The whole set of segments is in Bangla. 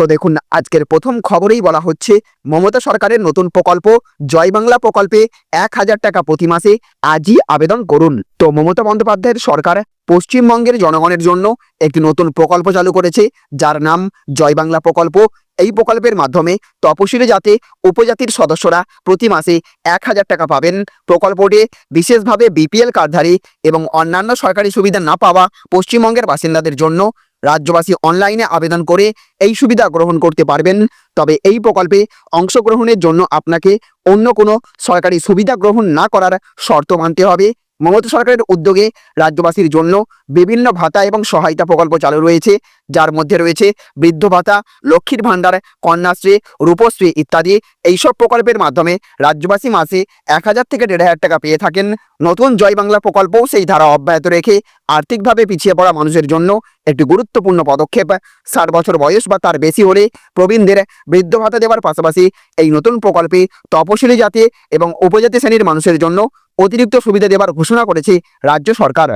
তো দেখুন, আজকের প্রথম খবরেই বলা হচ্ছে, মমতা সরকারের নতুন প্রকল্প, জয় বাংলা প্রকল্পে এক হাজার টাকা প্রতি মাসে আজই আবেদন করুন। তো মমতা বন্দ্যোপাধ্যায়ের সরকার পশ্চিমবঙ্গের জনগণের জন্য একটি নতুন প্রকল্প চালু করেছে, যার নাম জয় বাংলা প্রকল্প। এই প্রকল্পের মাধ্যমে তপশিলি জাতে উপজাতির সদস্যরা প্রতি মাসে এক হাজার টাকা পাবেন। প্রকল্পটি বিশেষভাবে বিপিএল কার্ডধারী এবং অন্যান্য সরকারি সুবিধা না পাওয়া পশ্চিমবঙ্গের বাসিন্দাদের জন্য রাজ্যবাসী অনলাইনে আবেদন করে এই সুবিধা গ্রহণ করতে পারবেন। তবে এই প্রকল্পে অংশগ্রহণের জন্য আপনাকে অন্য কোনো সরকারি সুবিধা গ্রহণ না করার শর্ত মানতে হবে। মমতা সরকারের উদ্যোগে রাজ্যবাসীর জন্য বিভিন্ন ভাতা এবং সহায়তা প্রকল্প চালু রয়েছে। যার মধ্যে রয়েছে বৃদ্ধ ভাতা, লক্ষ্মীর ভাণ্ডার, কন্যাশ্রী, রূপশ্রী ইত্যাদি। এইসব প্রকল্পের মাধ্যমে রাজ্যবাসী মাসে এক হাজার থেকে দেড় হাজার টাকা পেয়ে থাকেন। নতুন জয় বাংলা প্রকল্পও সেই ধারা অব্যাহত রেখে আর্থিকভাবে পিছিয়ে পড়া মানুষের জন্য একটি গুরুত্বপূর্ণ পদক্ষেপ। ষাট বছর বয়স বা তার বেশি হলে প্রবীণদের বৃদ্ধ ভাতা দেওয়ার পাশাপাশি এই নতুন প্রকল্পে তপশিলি জাতি এবং উপজাতি শ্রেণির মানুষের জন্য অতিরিক্ত সুবিধা দেওয়ার ঘোষণা করেছে রাজ্য সরকার।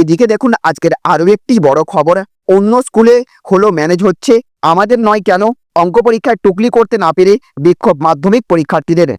এদিকে দেখুন, আজকের আরও একটি বড় খবর। অন্য স্কুলে হলো ম্যানেজ হচ্ছে, আমাদের নয় কেন? অঙ্ক পরীক্ষায় টুকলি করতে না পেরে বিক্ষোভ মাধ্যমিক পরীক্ষার্থীদের।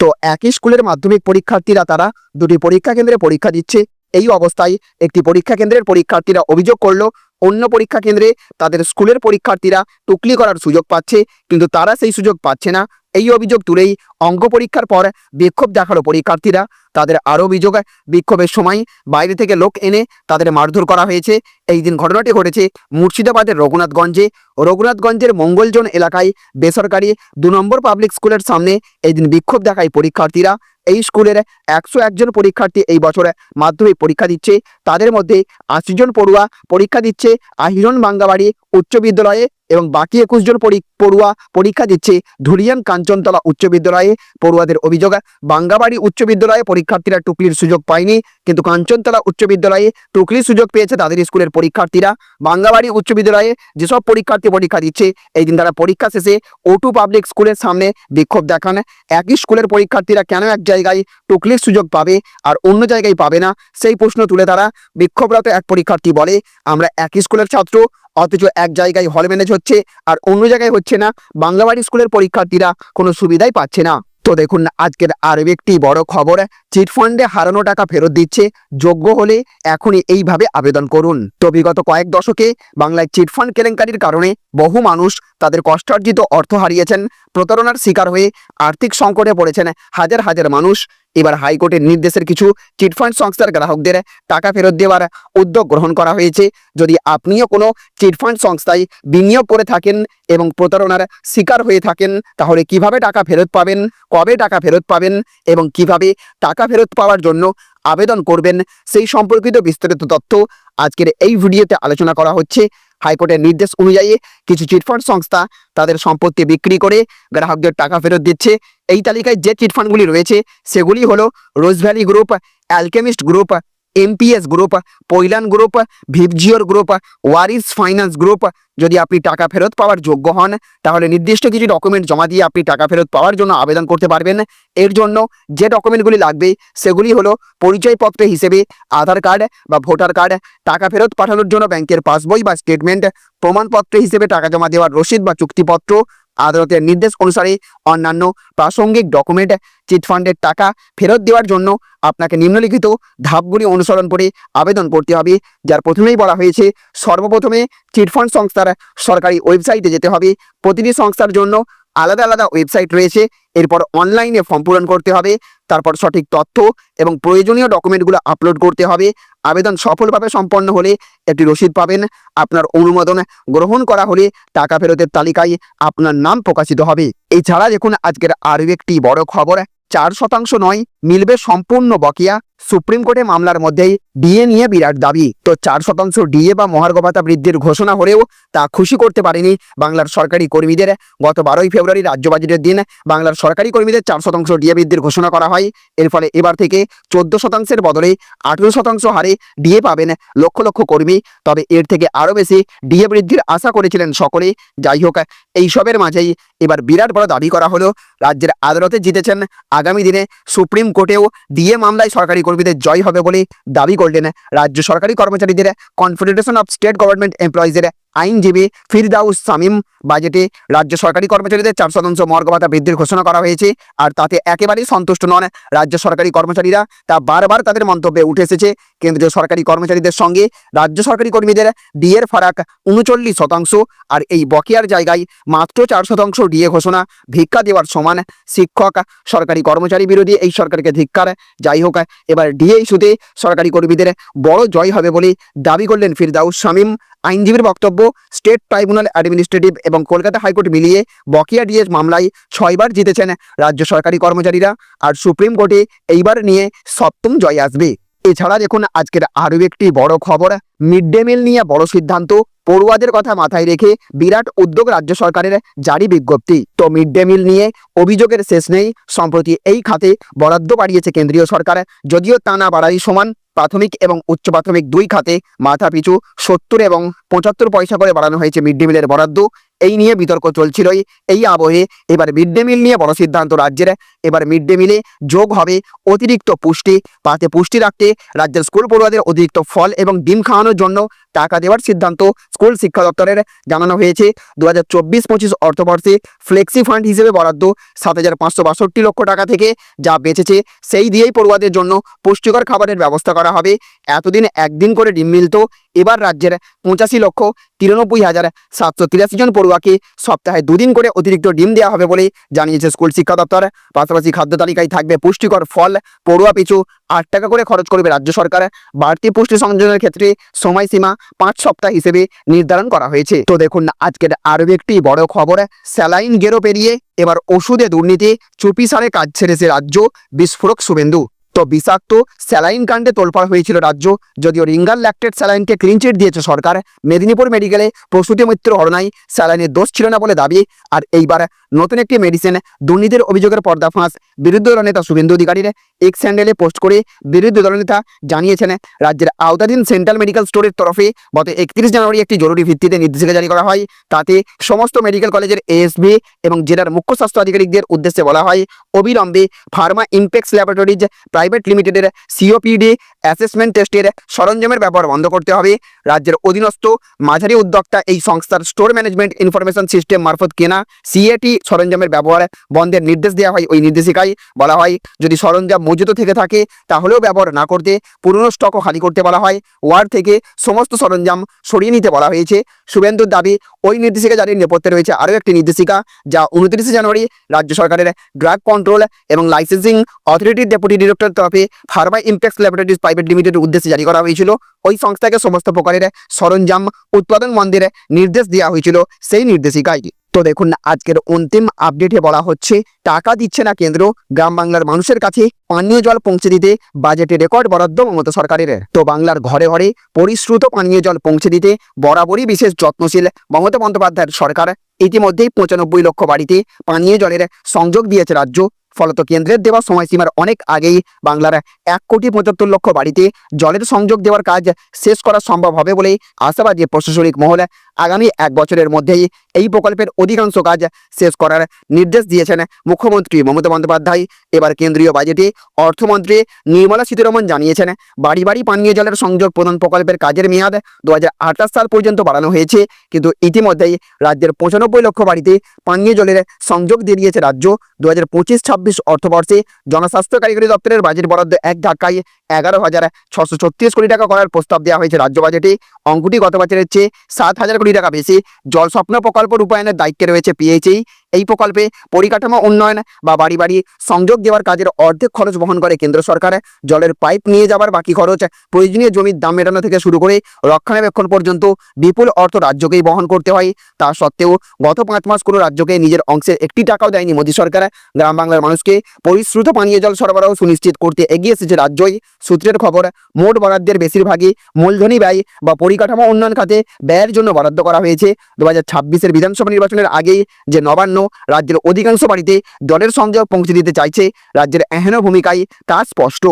তো একই স্কুলের মাধ্যমিক পরীক্ষার্থীরা তারা দুটি পরীক্ষা কেন্দ্রে পরীক্ষা দিচ্ছে। এই অবস্থায় একটি পরীক্ষা কেন্দ্রের পরীক্ষার্থীরা অভিযোগ করল অন্য পরীক্ষা কেন্দ্রে তাদের স্কুলের পরীক্ষার্থীরা টুকলি করার সুযোগ পাচ্ছে, কিন্তু তারা সেই সুযোগ পাচ্ছে না। এই অভিযোগ তুলেই অঙ্গ পরীক্ষার পর বিক্ষোভ দেখাল পরীক্ষার্থীরা। তাদের আরও অভিযোগ, বিক্ষোভের সময় বাইরে থেকে লোক এনে তাদের মারধর করা হয়েছে। এই দিন ঘটনাটি ঘটেছে মুর্শিদাবাদের রঘুনাথগঞ্জে। রঘুনাথগঞ্জের মঙ্গলজন এলাকায় বেসরকারি দু নম্বর পাবলিক স্কুলের সামনে এই দিন বিক্ষোভ দেখায় পরীক্ষার্থীরা। এই স্কুলের একশো একজন পরীক্ষার্থী এই বছরে মাধ্যমিক পরীক্ষা দিচ্ছে। তাদের মধ্যে আশি জন পড়ুয়া পরীক্ষা দিচ্ছে। আহিরন বাঙ্গাবাড়ি উচ্চ বিদ্যালয়ে এবং বাকি একুশ জন পড়ুয়া পরীক্ষা দিচ্ছে ধুলিয়ান কাঞ্চনতলা উচ্চ বিদ্যালয়ে। পড়ুয়াদের অভিযোগ, বাঙ্গাবাড়ি উচ্চ বিদ্যালয়ে পরীক্ষার্থীরা টুকলির সুযোগ পায়নি, কিন্তু কাঞ্চনতলা উচ্চ বিদ্যালয়ে টুকলির সুযোগ পেয়েছে তাদের স্কুলের পরীক্ষার্থীরা। বাঙ্গাবাড়ি উচ্চ বিদ্যালয়ে যেসব পরীক্ষার্থী পরীক্ষা দিচ্ছে, এই দিন তারা পরীক্ষা শেষে ওটু পাবলিক স্কুলের সামনে বিক্ষোভ দেখান। একই স্কুলের পরীক্ষার্থীরা কেন এক জায়গায় টুকলির সুযোগ পাবে আর অন্য জায়গায় পাবে না? সেই প্রশ্ন তুলে তারা বিক্ষোভরত এক পরীক্ষার্থী বলে, আমরা একই স্কুলের ছাত্র অথচ এক জায়গায় হল ম্যানেজ হচ্ছে আর অন্য জায়গায় হচ্ছে না। বাংলাবাড়ি স্কুলের পরীক্ষার্থীরা কোনো সুবিধাই পাচ্ছে না। তো দেখুন, আজকের আরও একটি বড় খবর চিটফান্ডে হারানো টাকা ফেরত দিচ্ছে। যোগ্য হলে এখনই এইভাবে আবেদন করুন। তো বিগত কয়েক দশকে বাংলায় চিটফান্ড কেলেঙ্কারির কারণে বহু মানুষ তাদের কষ্টার্জিত অর্থ হারিয়েছেন। প্রতারণার শিকার হয়ে আর্থিক সংকটে পড়েছেন হাজার হাজার মানুষ। এবার হাইকোর্টের নির্দেশের কিছু চিটফান্ড সংস্থার গ্রাহকদের টাকা ফেরত দেওয়ার উদ্যোগ গ্রহণ করা হয়েছে। যদি আপনিও কোনো চিটফান্ড সংস্থায় বিনিয়োগ করে থাকেন এবং প্রতারণার শিকার হয়ে থাকেন, তাহলে কীভাবে টাকা ফেরত পাবেন, কবে টাকা ফেরত পাবেন এবং কীভাবে টাকা ফেরত পাওয়ার জন্য আবেদন করবেন, সেই সম্পর্কিত বিস্তারিত তথ্য আজকের এই ভিডিওতে আলোচনা করা হচ্ছে। হাইকোর্টের নির্দেশ অনুযায়ী কিছু চিটফান্ড সংস্থা তাদের সম্পত্তি বিক্রি করে গ্রাহকদের টাকা ফেরত দিচ্ছে। এই তালিকায় যে চিটফান্ডগুলি রয়েছে, সেগুলি হলো Rose Valley group Alchemist group MPS group Pailan group Vibgyor group Waris finance group যদি আপনি টাকা ফেরত পাওয়ার যোগ্য হন, তাহলে নির্দিষ্ট কিছু ডকুমেন্ট জমা দিয়ে আপনি টাকা ফেরত পাওয়ার জন্য আবেদন করতে পারবেন। এর জন্য যে ডকুমেন্টগুলি লাগবে, সেগুলি হলো পরিচয়পত্র হিসেবে আধার কার্ড বা ভোটার কার্ড, টাকা ফেরত পাঠানোর জন্য ব্যাংকের পাসবই বা স্টেটমেন্ট প্রমাণপত্র হিসেবে টাকা জমা দেওয়ার রসিদ বা চুক্তিপত্র আদালতের নির্দেশ অনুসারে অন্যান্য প্রাসঙ্গিক ডকুমেন্ট চিটফান্ডের টাকা ফেরত দেওয়ার জন্য আপনাকে নিম্নলিখিত ধাপগুলি অনুসরণ করে আবেদন করতে হবে, যার প্রথমেই বলা হয়েছে, সর্বপ্রথমে চিটফান্ড সংস্থার সরকারি ওয়েবসাইটে যেতে হবে। প্রতিটি সংস্থার জন্য আলাদা আলাদা ওয়েবসাইট রয়েছে। এরপর অনলাইনে ফর্ম পূরণ করতে হবে, তারপর সঠিক তথ্য এবং প্রয়োজনীয় ডকুমেন্টগুলো আপলোড করতে হবে। আবেদন সফলভাবে সম্পন্ন হলে একটি রসিদ পাবেন। আপনার অনুমোদন গ্রহণ করা হলে টাকা ফেরতের তালিকায় আপনার নাম প্রকাশিত হবে। এছাড়া দেখুন, আজকের আরও একটি বড় খবর, চার শতাংশ নয়, মিলবে সম্পূর্ণ বকেয়া। সুপ্রিম কোর্টে মামলার মধ্যেই ডিএ নিয়ে বিরাট দাবি। তো চার শতাংশ ডিএ বা মহার্ঘ ভাতা বৃদ্ধির ঘোষণা হলেও তা খুশি করতে পারেনি বাংলার সরকারি কর্মীদের। গত বারোই ফেব্রুয়ারি রাজ্য বাজেটের দিন বাংলার সরকারি কর্মীদের চার শতাংশ ডিএ বৃদ্ধির ঘোষণা করা হয়। এর ফলে এবার থেকে চোদ্দ শতাংশের বদলে আঠেরো শতাংশ হারে ডিএ পাবেন লক্ষ লক্ষ কর্মী। তবে এর থেকে আরও বেশি ডিএ বৃদ্ধির আশা করেছিলেন সকলে। যাই হোক, এইসবের মাঝেই এবার বিরাট বড় দাবি করা হলো, রাজ্যের আদালতে জিতেছেন। আগামী দিনে সুপ্রিম কোর্টেও ডিএ মামলায় সরকারি কর্মীদের জয় হবে বলে দাবি করলেন রাজ্য সরকারি কর্মচারীদের কনফেডারেশন অফ স্টেট গভর্নমেন্ট এমপ্লয়িজের আইনজীবী ফিরদাউস সামিম বাজেটে রাজ্য সরকারি কর্মচারীদের চার শতাংশ মর্গ ভাতা বৃদ্ধির ঘোষণা করা হয়েছে আর তাতে একেবারেই সন্তুষ্ট নন রাজ্য সরকারি কর্মচারীরা। তা বারবার তাদের মন্তব্যে উঠে এসেছে। কেন্দ্রীয় সরকারি কর্মচারীদের সঙ্গে রাজ্য সরকারি কর্মীদের ডিএর ফারাক উনচল্লিশ শতাংশ আর এই বকেয়ার জায়গায় মাত্র চার শতাংশ ডিএ ঘোষণা ভিক্ষা দেওয়ার সমান। শিক্ষক, সরকারি কর্মচারী বিরোধী এই সরকারকে ধিক্কার। যাই হোক, এবার ডিএ ইস্যুতে সরকারি কর্মীদের বড় জয় হবে বলে দাবি করলেন ফিরদাউস শামীম। আইনজীবীর বক্তব্য, স্টেট ট্রাইব্যুনাল অ্যাডমিনিস্ট্রেটিভ এবং কলকাতা হাইকোর্ট মিলিয়ে বকেয়া ডিএস মামলায় ছয়বার জিতেছেন রাজ্য সরকারি কর্মচারীরা আর সুপ্রিম কোর্টে এইবার নিয়ে সপ্তম জয় আসবে। এছাড়া দেখুন, আজকের আরও একটি বড় খবর, মিড ডে মিল নিয়ে বড় সিদ্ধান্ত, পড়ুয়াদের কথা মাথায় রেখে বিরাট উদ্যোগ রাজ্য সরকারের জারি বিজ্ঞপ্তি। তো মিড ডে মিল নিয়ে অভিযোগের শেষ নেই, সম্প্রতি এই খাতে বরাদ্দ বাড়িয়েছে কেন্দ্রীয় সরকার, যদিও তা না বাড়াই সমান প্রাথমিক এবং উচ্চ প্রাথমিক দুই খাতে মাথাপিছু সত্তর এবং পঁচাত্তর পয়সা করে বাড়ানো হয়েছে মিড ডে মিলের বরাদ্দ। এই নিয়ে বিতর্ক চলছিলই। এই আবহে এবার মিড ডে মিল নিয়ে বড় সিদ্ধান্ত রাজ্যের। এবার মিড ডে মিলে যোগ হবে অতিরিক্ত পুষ্টি। পাতে পুষ্টি রাখতে রাজ্যের স্কুল পড়ুয়াদের অতিরিক্ত ফল এবং ডিম খাওয়ানোর জন্য টাকা দেওয়ার সিদ্ধান্ত স্কুল শিক্ষা দপ্তরের জানানো হয়েছে। দু হাজার চব্বিশ পঁচিশ অর্থবর্ষে ফ্লেক্সি ফান্ড হিসেবে বরাদ্দ সাত হাজার পাঁচশো বাষট্টি লক্ষ টাকা থেকে যা বেঁচেছে, সেই দিয়েই পড়ুয়াদের জন্য পুষ্টিকর খাবারের ব্যবস্থা করা হবে। এতদিন একদিন করে ডিম মিলত এবার রাজ্যের পঁচাশি লক্ষ তিরানব্বই হাজার সাতশো তিরাশি জন পড়ুয়াকে সপ্তাহে দুদিন করে অতিরিক্ত ডিম দেওয়া হবে বলে জানিয়েছে স্কুল শিক্ষা দপ্তর। পাশাপাশি খাদ্য তালিকায় থাকবে পুষ্টিকর ফল। পড়ুয়া পিছু আট টাকা করে খরচ করবে রাজ্য সরকার। বাড়তি পুষ্টি সংযোজনের ক্ষেত্রে সময়সীমা পাঁচ সপ্তাহ হিসেবে নির্ধারণ করা হয়েছে। তো দেখুন, আজকের আরও একটি বড় খবর। স্যালাইন গেরো পেরিয়ে এবার ওষুধে দুর্নীতি, চুপি সারে কাজ ছেড়েছে রাজ্য। বিস্ফোরক শুভেন্দু। তো বিষাক্ত স্যালাইন কাণ্ডে তোলপাড় হয়েছিল রাজ্য। যদিও রিঙ্গাল ল্যাক্টেড স্যালাইনকে ক্লিনচিট দিয়েছে সরকার, মেদিনীপুর মেডিকেলে প্রসূতি মৃত্যুর ঘটনায় স্যালাইনের দোষ ছিল না বলে দাবি। আর এইবার নতুন একটি মেডিসিন দুর্নীতির অভিযোগের পর্দাফাঁস বিরুদ্ধ দলনেতা শুভেন্দু অধিকারীর। এক্স হ্যান্ডেলে পোস্ট করে বিরোধী দলনেতা জানিয়েছেন, রাজ্যের আওতাধীন সেন্ট্রাল মেডিকেল স্টোরের তরফে গত একত্রিশ জানুয়ারি একটি জরুরি ভিত্তিতে নির্দেশিকা জারি করা হয়। তাতে সমস্ত মেডিকেল কলেজের এএসবি এবং জেলার মুখ্য স্বাস্থ্য আধিকারিকদের উদ্দেশ্যে বলা হয়, অবিলম্বে ফার্মা ইমপেক্স ল্যাবরেটরিজ প্রাইভেট লিমিটেডের সিওপিডি অ্যাসেসমেন্ট টেস্টের সরঞ্জামের ব্যবহার বন্ধ করতে হবে। রাজ্যের অধীনস্থ মাঝারি উদ্যোক্তা এই সংস্থার স্টোর ম্যানেজমেন্ট ইনফরমেশন সিস্টেম মারফত কেনা সিএটি সরঞ্জামের ব্যবহার বন্ধের নির্দেশ দেওয়া হয় ওই নির্দেশিকায়। বলা হয়, যদি সরঞ্জাম মজুত থেকে থাকে, তাহলেও ব্যবহার না করতে পুরনো স্টকও খালি করতে বলা হয়। ওয়ার্ড থেকে সমস্ত সরঞ্জাম সরিয়ে নিতে বলা হয়েছে। শুভেন্দুর দাবি, ওই নির্দেশিকা জারির নেপথ্যে রয়েছে আরও একটি নির্দেশিকা, যা উনত্রিশে জানুয়ারি রাজ্য সরকারের ড্রাগ কন্ট্রোল এবং লাইসেন্সিং অথরিটির ডেপুটি ডিরেক্টর তরফে ফার্মা ইম্প্যাক্স ল্যাবরেটরিজ প্রাইভেট লিমিটেডের উদ্দেশ্যে জারি করা হয়েছিল। ওই সংস্থাকে সমস্ত প্রকারের সরঞ্জাম, উৎপাদন বন্ধের নির্দেশ দেওয়া হয়েছিল সেই নির্দেশিকায়। তো দেখুন, আজকের অন্তিম আপডেটে বলা হচ্ছে, টাকা দিচ্ছে না কেন্দ্র, গ্রাম বাংলার মানুষের কাছে পানীয় জল পৌঁছে দিতে বাজেটে রেকর্ড বরাদ্দ মমতা সরকারের। তো বাংলার ঘরে ঘরে পরিশ্রুত পানীয় জল পৌঁছে দিতে বরাবরই বিশেষ যত্নশীল মমতা বন্দ্যোপাধ্যায়ের সরকার ইতিমধ্যেই পঁচানব্বই লক্ষ বাড়িতে পানীয় জলের সংযোগ দিয়েছে রাজ্য। ফলত কেন্দ্রের দেওয়া সময়সীমার অনেক আগেই বাংলার এক কোটি পঁচাত্তর লক্ষ বাড়িতে জলের সংযোগ দেওয়ার কাজ শেষ করা সম্ভব হবে বলেই আশাবাদী প্রশাসনিক মহল আগামী এক বছরের মধ্যেই এই প্রকল্পের অধিকাংশ কাজ শেষ করার নির্দেশ দিয়েছেন মুখ্যমন্ত্রী মমতা বন্দ্যোপাধ্যায়। এবার কেন্দ্রীয় বাজেটে অর্থমন্ত্রী নির্মলা সীতারমন জানিয়েছেন, বাড়ি বাড়ি পানীয় জলের সংযোগ প্রদান প্রকল্পের কাজের মেয়াদ দু হাজার আঠাশ সাল পর্যন্ত বাড়ানো হয়েছে। কিন্তু ইতিমধ্যেই রাজ্যের পঁচানব্বই লক্ষ বাড়িতে পানীয় জলের সংযোগ দিয়ে দিয়েছে রাজ্য। দু হাজার পঁচিশ ছাব্বিশ অর্থবর্ষে জনস্বাস্থ্য কারিগরি দপ্তরের বাজেট বরাদ্দ এক ধাক্কায় এগারো হাজার ছশো ছত্রিশ কোটি টাকা করার প্রস্তাব দেওয়া হয়েছে রাজ্য বাজেটে। অঙ্কটি গত বছরের চেয়ে সাত হাজার কোটি টাকা বেশি। জল স্বপ্ন প্রকল্প রূপায়ণের দায়িত্বে রয়েছে পিএইচই এই প্রকল্পে পরিকাঠামো উন্নয়ন বা বাড়ি বাড়ি সংযোগ দেওয়ার কাজের অর্ধেক খরচ বহন করে কেন্দ্র সরকার। জলের পাইপ নিয়ে যাবার বাকি খরচ প্রয়োজনীয় জমির দাম মেটানো থেকে শুরু করে রক্ষণাবেক্ষণ পর্যন্ত বিপুল অর্থ রাজ্যকেই বহন করতে হয়। তা সত্ত্বেও গত পাঁচ মাস কোনো রাজ্যকে নিজের অংশের একটি টাকাও দেয়নি মোদী সরকার। গ্রাম বাংলার মানুষকে পরিশ্রুত পানীয় জল সরবরাহ সুনিশ্চিত করতে এগিয়ে এসেছে রাজ্যই। সূত্রের খবর, মোট বরাদ্দের বেশিরভাগই মূলধনী ব্যয় বা পরিকাঠামো উন্নয়ন খাতে ব্যয়ের জন্য বরাদ্দ করা হয়েছে। দু হাজার ছাব্বিশের বিধানসভা নির্বাচনের আগেই যে নবান্ন রাজ্যের অধিকাংশ বাড়িতে জলের সংযোগ পৌঁছে দিতে চাইছে রাজ্যের এহেন ভূমিকায় তা স্পষ্ট।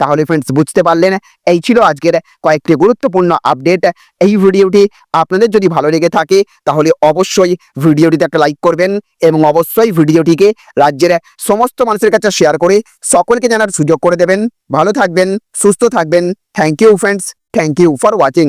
তাহলে ফ্রেন্ডস বুঝতে পারলেন? এই ছিল আজকের কয়েকটি গুরুত্বপূর্ণ আপডেট এই ভিডিওটি আপনাদের যদি ভালো লেগে থাকে, তাহলে অবশ্যই ভিডিওটিতে একটা লাইক করবেন এবং অবশ্যই ভিডিওটিকে রাজ্যের সমস্ত মানুষের কাছে শেয়ার করে সকলকে জানার সুযোগ করে দেবেন। ভালো থাকবেন, সুস্থ থাকবেন। Thank you friends thank you for watching